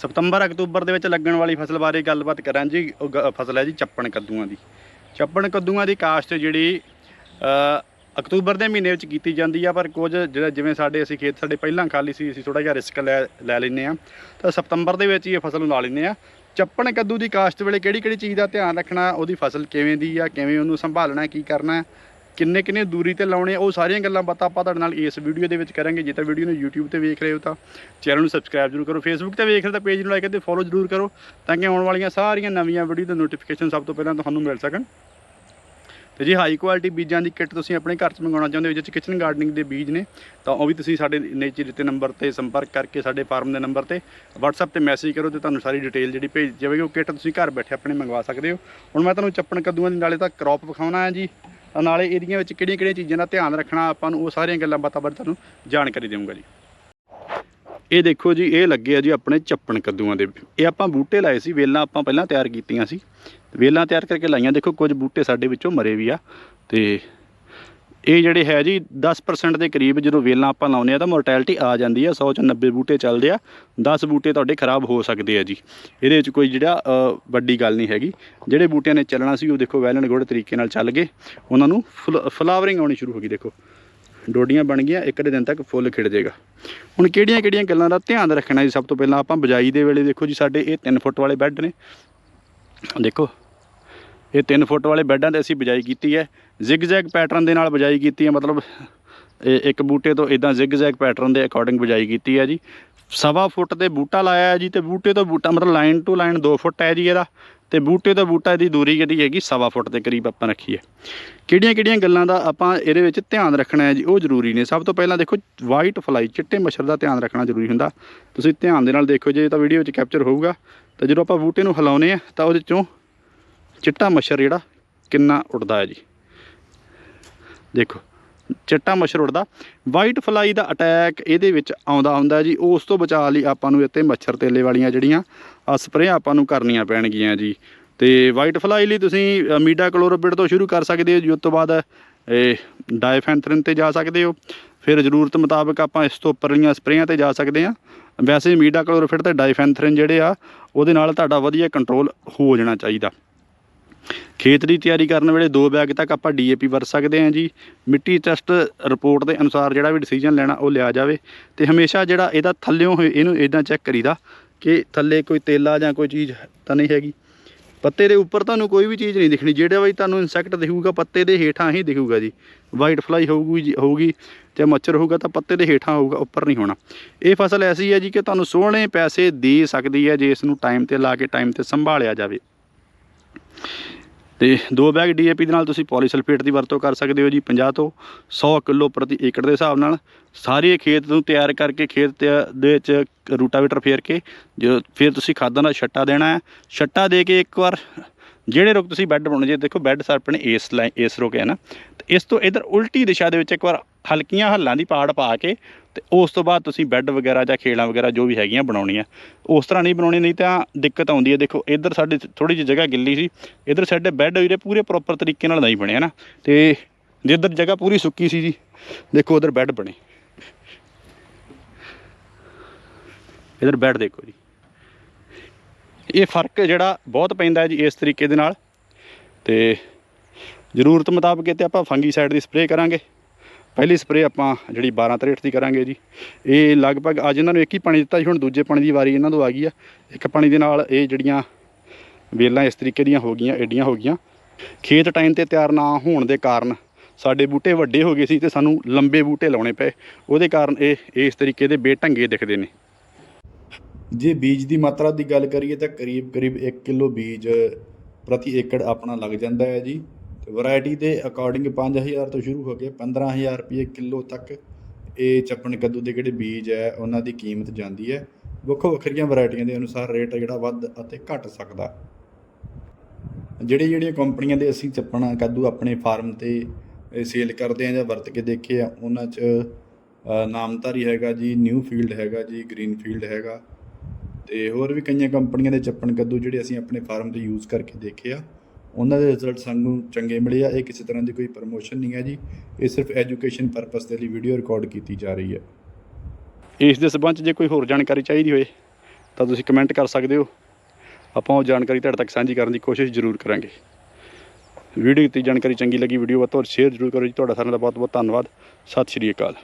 ਸਤੰਬਰ October ਦੇ ਵਿੱਚ ਲੱਗਣ ਵਾਲੀ ਫਸਲ ਬਾਰੇ ਗੱਲਬਾਤ ਕਰਾਂ ਜੀ। ਉਹ ਗ- ਫਸਲ ਹੈ ਜੀ ਚੱਪਣ ਕੱਦੂਆਂ ਦੀ। ਚੱਪਣ ਕੱਦੂਆਂ ਦੀ ਕਾਸ਼ਤ ਜਿਹੜੀ ਅ, ਅਕਤੂਬਰ ਦੇ ਮਹੀਨੇ ਵਿੱਚ ਕੀਤੀ ਜਾਂਦੀ ਆ ਪਰ ਕੁਝ ਜਿਹੜਾ ਜਿਵੇਂ ਸਾਡੇ ਅਸੀਂ ਖੇਤ ਸਾਡੇ ਪਹਿਲਾਂ ਖਾਲੀ ਸੀ ਅਸੀਂ ਥੋੜਾ ਜਿਹਾ ਰਿਸਕ ਲੈ ਲੈ ਲੈਂਦੇ ਆ ਤਾਂ ਸਤੰਬਰ ਦੇ ਵਿੱਚ ਹੀ ਇਹ ਫਸਲ ਨੂੰ ਲਾ ਲੈਂਦੇ ਆ ਚੱਪਣ ਕੱਦੂ ਦੀ ਕਾਸ਼ਤ ਵੇਲੇ ਕਿਹੜੀ ਕਿਹੜੀ ਚੀਜ਼ ਦਾ ਧਿਆਨ ਰੱਖਣਾ ਉਹਦੀ ਫਸਲ ਕਿਵੇਂ ਦੀ ਆ ਕਿਵੇਂ ਉਹਨੂੰ ਸੰਭਾਲਣਾ ਕੀ ਕਰਨਾ ਕਿੰਨੇ ਕਿੰਨੇ ਦੂਰੀ ਤੇ ਲਾਉਣੇ ਉਹ ਸਾਰੀਆਂ ਗੱਲਾਂ ਬਾਤਾਂ ਆਪਾਂ ਤੁਹਾਡੇ ਨਾਲ ਇਸ ਵੀਡੀਓ ਦੇ ਵਿੱਚ ਕਰਾਂਗੇ। ਜੇ ਤਾਂ ਵੀਡੀਓ ਨੂੰ YouTube ਤੇ ਵੇਖ ਰਹੇ ਹੋ ਤਾਂ ਚੈਨਲ ਨੂੰ ਸਬਸਕ੍ਰਾਈਬ ਜ਼ਰੂਰ ਕਰੋ। Facebook ਤੇ ਵੇਖ ਰਹੇ ਤਾਂ ਪੇਜ ਨੂੰ ਲਾਈਕ ਅਤੇ ਫੋਲੋ ਜ਼ਰੂਰ ਕਰੋ ਤਾਂ ਕਿ ਆਉਣ ਵਾਲੀਆਂ ਸਾਰੀਆਂ ਨਵੀਆਂ ਵੀਡੀਓ ਦੇ ਨੋਟੀਫਿਕੇਸ਼ਨ ਸਭ ਤੋਂ ਪਹਿਲਾਂ ਤੁਹਾਨੂੰ ਮਿਲ ਸਕਣ। ਤੇ ਜੇ ਹਾਈ ਕੁਆਲਿਟੀ ਬੀਜਾਂ ਦੀ ਕਿੱਟ ਤੁਸੀਂ ਆਪਣੇ ਘਰ 'ਚ ਮੰਗਾਉਣਾ ਚਾਹੁੰਦੇ ਹੋ ਜਿਹਦੇ 'ਚ ਕਿਚਨ ਗਾਰਡਨਿੰਗ ਦੇ ਬੀਜ ਨੇ, ਤਾਂ ਉਹ ਵੀ ਤੁਸੀਂ ਸਾਡੇ ਨੀਚੇ ਦਿੱਤੇ ਨੰਬਰ ਤੇ ਸੰਪਰਕ ਕਰਕੇ ਸਾਡੇ ਫਾਰਮ ਦੇ ਨੰਬਰ ਤੇ WhatsApp ਤੇ ਮੈਸੇਜ ਕਰੋ ਤੇ ਤੁਹਾਨੂੰ ਸਾਰੀ ਡਿਟੇਲ ਜਿਹੜੀ ਭੇਜ ਜਾਵੇਗੀ ਉਹ ਕਿੱਟ ਤੁਸੀਂ ਘਰ ਬੈਠੇ ਆਪਣੇ ਮੰਗਵਾ ਸਕਦੇ ਹੋ। ਹੁਣ ਮੈਂ ਤੁਹਾਨੂੰ ਚੱਪਣ ਕੱਦੂਆਂ ਦੀ ਨਾਲੇ ਤਾਂ ਕ੍ਰੌਪ ਵਿਖਾਉਣਾ ਹੈ ਜੀ। ਨਾਲੇ ਇਹਦੀਆਂ ਵਿੱਚ ਕਿਹੜੀਆਂ ਕਿਹੜੀਆਂ ਚੀਜ਼ਾਂ ਦਾ ਧਿਆਨ ਰੱਖਣਾ ਆਪਾਂ ਨੂੰ, ਉਹ ਸਾਰੀਆਂ ਗੱਲਾਂ ਬਾਤਾਂ ਬਾਰੇ ਤੁਹਾਨੂੰ ਜਾਣਕਾਰੀ ਦੇਵਾਂਗਾ ਜੀ। ਇਹ ਦੇਖੋ ਜੀ, ਇਹ ਲੱਗੇ ਆ ਜੀ ਆਪਣੇ ਚੱਪਣ ਕੱਦੂਆਂ ਦੇ। ਇਹ ਆਪਾਂ ਬੂਟੇ ਲਾਏ ਸੀ, ਵੇਲਾਂ ਆਪਾਂ ਪਹਿਲਾਂ ਤਿਆਰ ਕੀਤੀਆਂ ਸੀ। ਵੇਲਾਂ ਤਿਆਰ ਕਰਕੇ ਲਾਈਆਂ। ਦੇਖੋ ਕੁਝ ਬੂਟੇ ਸਾਡੇ ਵਿੱਚੋਂ ਮਰੇ ਵੀ ਆ, ਤੇ ਇਹ ਜਿਹੜੇ ਹੈ ਜੀ 10% ਦੇ ਕਰੀਬ ਜਦੋਂ ਵੇਲਾਂ ਆਪਾਂ ਲਾਉਂਦੇ ਆ ਤਾਂ ਮੋਰਟੈਲਿਟੀ ਆ ਜਾਂਦੀ ਆ 100 ਚ 90 ਬੂਟੇ ਚੱਲਦੇ ਆ 10 ਬੂਟੇ ਤੁਹਾਡੇ ਖਰਾਬ ਹੋ ਸਕਦੇ ਆ ਜੀ। ਇਹਦੇ ਵਿੱਚ ਕੋਈ ਜਿਹੜਾ ਵੱਡੀ ਗੱਲ ਨਹੀਂ ਹੈਗੀ। ਜਿਹੜੇ ਬੂਟਿਆਂ ਨੇ ਚੱਲਣਾ ਸੀ, ਉਹ ਦੇਖੋ ਵੈਲ ਐਂਡ ਗੁੱਡ ਤਰੀਕੇ ਨਾਲ ਚੱਲ ਗਏ। ਉਹਨਾਂ ਨੂੰ ਫਲਾਵਰਿੰਗ ਆਉਣੀ ਸ਼ੁਰੂ ਹੋ ਗਈ, ਦੇਖੋ। ਡੋਡੀਆਂ ਬਣ ਗਈਆਂ, ਇੱਕ ਦੇ ਦਿਨ ਤੱਕ ਫੁੱਲ ਖਿੜ ਜਾਏਗਾ। ਹੁਣ ਕਿਹੜੀਆਂ ਕਿਹੜੀਆਂ ਗੱਲਾਂ ਦਾ ਧਿਆਨ ਰੱਖਣਾ ਜੀ, ਸਭ ਤੋਂ ਪਹਿਲਾਂ ਆਪਾਂ ਬਜਾਈ ਦੇ ਵੇਲੇ ਦੇਖੋ ਜੀ, ਸਾਡੇ ਇਹ 3 ਫੁੱਟ ਵਾਲੇ ਬੈੱਡ ਨੇ। ਦੇਖੋ ਇਹ 3 ਫੁੱਟ ਵਾਲੇ ਬੈੱਡਾਂ ਤੇ ਅਸੀਂ ਬਜਾਈ ਕੀਤੀ ਹੈ। ਜ਼ਿਗਜ਼ੈਗ ਪੈਟਰਨ ਦੇ ਨਾਲ ਬਜਾਈ ਕੀਤੀ ਹੈ, ਮਤਲਬ ਇਹ ਇੱਕ ਬੂਟੇ ਤੋਂ ਇਦਾਂ ਜ਼ਿਗਜ਼ੈਗ ਪੈਟਰਨ ਦੇ ਅਕੋਰਡਿੰਗ ਬਜਾਈ ਕੀਤੀ ਹੈ ਜੀ। ਸਵਾ ਫੁੱਟ ਤੇ ਬੂਟਾ ਲਾਇਆ ਹੈ ਜੀ ਤੇ ਬੂਟੇ ਤੋਂ ਬੂਟਾ, ਮਤਲਬ ਲਾਈਨ ਟੂ ਲਾਈਨ 2 ਫੁੱਟ ਹੈ ਜੀ ਇਹਦਾ। ਤੇ ਬੂਟੇ ਤੋਂ ਬੂਟਾ ਦੀ ਦੂਰੀ ਜਿਹੜੀ ਹੈਗੀ ਸਵਾ ਫੁੱਟ ਦੇ ਕਰੀਬ ਆਪਾਂ ਰੱਖੀ ਹੈ। ਕਿਹੜੀਆਂ ਕਿਹੜੀਆਂ ਗੱਲਾਂ ਦਾ ਆਪਾਂ ਇਹਦੇ ਵਿੱਚ ਧਿਆਨ ਰੱਖਣਾ ਹੈ ਜੀ, ਉਹ ਜ਼ਰੂਰੀ ਨੇ। ਸਭ ਤੋਂ ਪਹਿਲਾਂ ਦੇਖੋ ਵਾਈਟ ਫਲਾਈ ਚਿੱਟੇ ਮੱਛਰ ਦਾ ਧਿਆਨ ਰੱਖਣਾ ਜ਼ਰੂਰੀ ਹੁੰਦਾ। ਤੁਸੀਂ ਧਿਆਨ ਦੇ ਨਾਲ ਦੇਖੋ ਜੇ ਤਾਂ ਵੀਡੀਓ 'ਚ ਕੈਪਚਰ ਹੋਊਗਾ। ਤਾਂ ਜਦੋਂ ਆਪਾਂ ਬੂਟੇ ਨੂੰ ਹਿਲਾਉਨੇ ਆ ਤਾਂ ਉਹਦੇ ਚੋਂ ਚਿੱਟਾ ਮੱਛਰ ਜਿਹੜਾ ਕਿੰਨਾ ਉੱਡਦਾ ਹੈ ਜੀ। ਦੇਖੋ, ਚਿੱਟਾ ਮੱਛਰ ਉੱਡਦਾ। ਵਾਈਟ ਫਲਾਈ ਦਾ ਅਟੈਕ ਇਹਦੇ ਵਿੱਚ ਆਉਂਦਾ ਹੁੰਦਾ ਜੀ। ਉਸ ਤੋਂ ਬਚਾਅ ਲਈ ਆਪਾਂ ਨੂੰ ਇੱਥੇ ਮੱਛਰ ਤੇਲੇ ਵਾਲੀਆਂ ਜਿਹੜੀਆਂ ਸਪਰੇਆਂ ਆਪਾਂ ਨੂੰ ਕਰਨੀਆਂ ਪੈਣਗੀਆਂ ਜੀ। ਤੇ ਵਾਈਟ ਫਲਾਈ ਲਈ ਤੁਸੀਂ ਮੀਡਾ ਕਲੋਰੋਬਿਡ ਤੋਂ ਸ਼ੁਰੂ ਕਰ ਸਕਦੇ ਹੋ ਜੀ। ਉਸ ਤੋਂ ਬਾਅਦ, ਇਹ ਡਾਈਫੈਂਥਰਿਨ ਤੇ ਜਾ ਸਕਦੇ ਹੋ। ਫਿਰ ਜ਼ਰੂਰਤ ਮੁਤਾਬਕ ਆਪਾਂ ਇਸ ਤੋਂ ਉੱਪਰਲੀਆਂ ਸਪਰੇਆਂ ਤੇ ਜਾ ਸਕਦੇ ਹਾਂ। ਵੈਸੇ ਮੀਡਾ ਕਲੋਰੋਫਿਡ ਤੇ ਡਾਈਫੈਂਥਰਿਨ ਜਿਹੜੇ ਆ, ਉਹਦੇ ਨਾਲ ਤੁਹਾਡਾ ਵਧੀਆ ਕੰਟਰੋਲ ਹੋ ਜਾਣਾ ਚਾਹੀਦਾ। ਖੇਤ ਦੀ ਤਿਆਰੀ ਕਰਨ ਵੇਲੇ ਦੋ ਬੈਗ ਤੱਕ ਆਪਾਂ ਡੀਏਪੀ ਵਰਤ ਸਕਦੇ ਹਾਂ ਜੀ। ਮਿੱਟੀ ਟੈਸਟ ਰਿਪੋਰਟ ਦੇ ਅਨੁਸਾਰ ਜਿਹੜਾ ਵੀ ਡਿਸੀਜਨ ਲੈਣਾ ਉਹ ਲਿਆ ਜਾਵੇ। ਤੇ ਹਮੇਸ਼ਾ ਜਿਹੜਾ ਇਹਦਾ ਥੱਲਿਓਂ ਹੋਏ ਇਹਨੂੰ ਇਦਾਂ ਚੈੱਕ ਕਰੀਦਾ ਕਿ ਥੱਲੇ ਕੋਈ ਤੇਲਾ ਜਾਂ ਕੋਈ ਚੀਜ਼ ਤਾਂ ਨਹੀਂ ਹੈਗੀ। ਪੱਤੇ ਦੇ ਉੱਪਰ ਤੁਹਾਨੂੰ ਕੋਈ ਵੀ ਚੀਜ਼ ਨਹੀਂ ਦਿਖਣੀ। ਜਿਹੜਾ ਵੀ ਤੁਹਾਨੂੰ ਇਨਸੈਕਟ ਦਿਖੂਗਾ ਪੱਤੇ ਦੇ ਹੇਠਾਂ ਹੀ ਦਿਖੂਗਾ ਜੀ। ਵਾਈਟ ਫਲਾਈ ਹੋਊਗੀ ਜੀ- ਹੋਊਗੀ ਤੇ ਮੱਛਰ ਹੋਊਗਾ ਤਾਂ ਪੱਤੇ ਦੇ ਹੇਠਾਂ ਹੋਊਗਾ, ਉੱਪਰ ਨਹੀਂ ਹੋਣਾ। ਇਹ ਫਸਲ ਐਸੀ ਹੈ ਜੀ ਕਿ ਤੁਹਾਨੂੰ ਸੋਹਣੇ ਪੈਸੇ ਦੇ ਸਕਦੀ ਹੈ ਜੇ ਇਸ ਨੂੰ ਟਾਈਮ ਤੇ ਲਾ ਕੇ ਟਾਈਮ ਤੇ ਸੰਭਾਲਿਆ ਜਾਵੇ। ਤੇ ਦੋ ਬੈਗ ਡੀਏਪੀ ਦੇ ਨਾਲ ਤੁਸੀਂ ਪੋਲੀਸਲਫੇਟ ਦੀ ਵਰਤੋਂ ਕਰ ਸਕਦੇ ਹੋ ਜੀ 50 ਤੋਂ 100 ਕਿਲੋ ਪ੍ਰਤੀ ਏਕੜ ਦੇ ਹਿਸਾਬ ਨਾਲ। ਸਾਰੇ ਖੇਤ ਨੂੰ ਤਿਆਰ ਕਰਕੇ ਖੇਤ ਦੇ ਵਿੱਚ ਰੂਟਾਵੇਟਰ ਫੇਰ ਕੇ, ਜੋ ਫਿਰ ਤੁਸੀਂ ਖਾਦਾਂ ਦਾ ਛੱਟਾ ਦੇਣਾ ਹੈ। ਛੱਟਾ ਦੇ ਕੇ ਇੱਕ ਵਾਰ ਜਿਹੜੇ ਰੁਕ ਤੁਸੀਂ ਬੈੱਡ ਬਣਾਉਣੇ, ਜੇ ਦੇਖੋ ਬੈੱਡ ਸਰ ਆਪਣੇ ਇਸ ਲਾਈਨ ਇਸ ਰੁਕ ਹੈ ਨਾ। ਤੇ ਇਸ ਤੋਂ ਇਧਰ ਉਲਟੀ ਦਿਸ਼ਾ ਦੇ ਵਿੱਚ ਇੱਕ ਵਾਰ ਹਲਕੀਆਂ ਹੱਲਾਂ ਦੀ ਪਾੜ ਪਾ ਕੇ ਤੇ ਉਸ ਤੋਂ ਬਾਅਦ ਤੁਸੀਂ ਬੈੱਡ ਵਗੈਰਾ ਜਾਂ ਖੇਲਾਂ ਵਗੈਰਾ ਜੋ ਵੀ ਹੈਗੀਆਂ ਬਣਾਉਣੀਆਂ। ਉਸ ਤਰ੍ਹਾਂ ਨਹੀਂ ਬਣਾਉਣੀ, ਨਹੀਂ ਤਾਂ ਦਿੱਕਤ ਆਉਂਦੀ ਹੈ। ਦੇਖੋ, ਇੱਧਰ ਸਾਡੇ ਥੋੜੀ ਜਿਹੀ ਜਗ੍ਹਾ ਗਿੱਲੀ ਸੀ। ਇੱਧਰ ਸਾਡੇ ਬੈੱਡ ਵੀਰੇ ਪੂਰੇ ਪ੍ਰੋਪਰ ਤਰੀਕੇ ਨਾਲ ਨਹੀਂ ਬਣੇ ਨਾ? ਤੇ ਜਿੱਧਰ ਜਗ੍ਹਾ ਪੂਰੀ ਸੁੱਕੀ ਸੀ ਜੀ, ਦੇਖੋ ਉਧਰ ਬੈੱਡ ਬਣੇ। ਇਧਰ ਬੈੱਡ ਦੇਖੋ ਜੀ। ਇਹ ਫ਼ਰਕ ਜਿਹੜਾ ਬਹੁਤ ਪੈਂਦਾ ਹੈ ਜੀ ਇਸ ਤਰੀਕੇ ਦੇ ਨਾਲ। ਤੇ ਜ਼ਰੂਰਤ ਮੁਤਾਬਕ ਤੇ ਆਪਾਂ ਫੰਗੀ ਸਾਈਡ ਦੀ ਸਪਰੇਅ ਕਰਾਂਗੇ। ਪਹਿਲੀ ਸਪਰੇਅ ਆਪਾਂ ਜਿਹੜੀ 12 ਤਰੇਟ ਦੀ ਕਰਾਂਗੇ ਜੀ। ਇਹ ਲਗਭਗ ਅੱਜ ਇਹਨਾਂ ਨੂੰ ਇੱਕ ਹੀ ਪਾਣੀ ਦਿੱਤਾ ਸੀ, ਹੁਣ ਦੂਜੇ ਪਾਣੀ ਦੀ ਵਾਰੀ ਇਹਨਾਂ ਤੋਂ ਆ ਗਈ ਆ। ਇੱਕ ਪਾਣੀ ਦੇ ਨਾਲ ਇਹ ਜਿਹੜੀਆਂ ਵੇਲਾਂ ਇਸ ਤਰੀਕੇ ਦੀਆਂ ਹੋ ਗਈਆਂ, ਐਡੀਆਂ ਹੋ ਗਈਆਂ। ਖੇਤ ਟਾਈਮ ਤੇ ਤਿਆਰ ਨਾ ਹੋਣ ਦੇ ਕਾਰਨ ਸਾਡੇ ਬੂਟੇ ਵੱਡੇ ਹੋ ਗਏ ਸੀ ਤੇ ਸਾਨੂੰ ਲੰਬੇ ਬੂਟੇ ਲਾਉਣੇ ਪਏ। ਉਹਦੇ ਕਾਰਨ ਇਹ ਇਸ ਤਰੀਕੇ ਦੇ ਬੇਢੰਗੇ ਦਿਖਦੇ ਨੇ। ਜੇ ਬੀਜ ਦੀ ਮਾਤਰਾ ਦੀ ਗੱਲ ਕਰੀਏ ਤਾਂ ਕਰੀਬ ਕਰੀਬ 1 ਕਿਲੋ ਬੀਜ ਪ੍ਰਤੀ ਏਕੜ ਆਪਣਾ ਲੱਗ ਜਾਂਦਾ ਹੈ ਜੀ। ਵੈਰਾਈਟੀ ਦੇ ਅਕੋਰਡਿੰਗ 5000 ਤੋਂ ਸ਼ੁਰੂ ਹੋ ਕੇ 15000 ਰੁਪਏ ਕਿਲੋ ਤੱਕ ਇਹ ਚੱਪਣ ਕੱਦੂ ਦੇ ਜਿਹੜੇ ਬੀਜ ਹੈ, ਉਹਨਾਂ ਦੀ ਕੀਮਤ ਜਾਂਦੀ ਹੈ। ਵੱਖੋ ਵੱਖਰੀਆਂ ਵੈਰਾਈਟੀਆਂ ਦੇ ਅਨੁਸਾਰ ਰੇਟ ਜਿਹੜਾ ਵੱਧ ਅਤੇ ਘਟ ਸਕਦਾ। ਜਿਹੜੇ ਜਿਹੜੀਆਂ ਕੰਪਨੀਆਂ ਦੇ ਅਸੀਂ ਚੱਪਣ ਕੱਦੂ ਆਪਣੇ ਫਾਰਮ ਤੇ ਸੇਲ ਕਰਦੇ ਆ ਜਾਂ ਵਰਤ ਕੇ ਦੇਖੇ ਆ ਉਹਨਾਂ 'ਚ ਨਾਮਧਾਰੀ ਹੈਗਾ ਜੀ ਨਿਊ ਫੀਲਡ ਹੈਗਾ ਜੀ ਗ੍ਰੀਨ ਫੀਲਡ ਹੈਗਾ। ਤੇ ਹੋਰ ਵੀ ਕਈਆਂ ਕੰਪਨੀਆਂ ਦੇ ਚੱਪਣ ਕੱਦੂ ਜਿਹੜੇ ਅਸੀਂ ਆਪਣੇ ਫਾਰਮ ਤੇ ਯੂਜ਼ ਕਰਕੇ ਦੇਖੇ ਆ ਉਹਨਾਂ ਦੇ ਰਿਜ਼ਲਟ ਸਾਨੂੰ ਚੰਗੇ ਮਿਲੇ ਆ, ਇਹ ਕਿਸੇ ਤਰ੍ਹਾਂ ਦੀ ਕੋਈ ਪ੍ਰਮੋਸ਼ਨ ਨਹੀਂ ਹੈ ਜੀ। ਇਹ ਸਿਰਫ ਐਜੂਕੇਸ਼ਨ ਪਰਪਸ ਦੇ ਲਈ ਵੀਡੀਓ ਰਿਕਾਰਡ ਕੀਤੀ ਜਾ ਰਹੀ ਹੈ। ਇਸ ਦੇ ਸਬੰਧ ਜੇ ਕੋਈ ਹੋਰ ਜਾਣਕਾਰੀ ਚਾਹੀਦੀ ਹੋਵੇ ਤਾਂ ਤੁਸੀਂ ਕਮੈਂਟ ਕਰ ਸਕਦੇ ਹੋ। ਆਪਾਂ ਉਹ ਜਾਣਕਾਰੀ ਤੁਹਾਡੇ ਤੱਕ ਸਾਂਝੀ ਕਰਨ ਦੀ ਕੋਸ਼ਿਸ਼ ਜ਼ਰੂਰ ਕਰਾਂਗੇ। ਵੀਡੀਓ ਦੀ ਜਾਣਕਾਰੀ ਚੰਗੀ ਲੱਗੀ ਵੀਡੀਓ ਵੱਧ ਤੋਂ ਵੱਧ ਸ਼ੇਅਰ ਜ਼ਰੂਰ ਕਰੋ ਜੀ। ਤੁਹਾਡਾ ਸਾਰਿਆਂ ਦਾ ਬਹੁਤ ਬਹੁਤ ਧੰਨਵਾਦ। ਸਤਿ ਸ਼੍ਰੀ ਅਕਾਲ।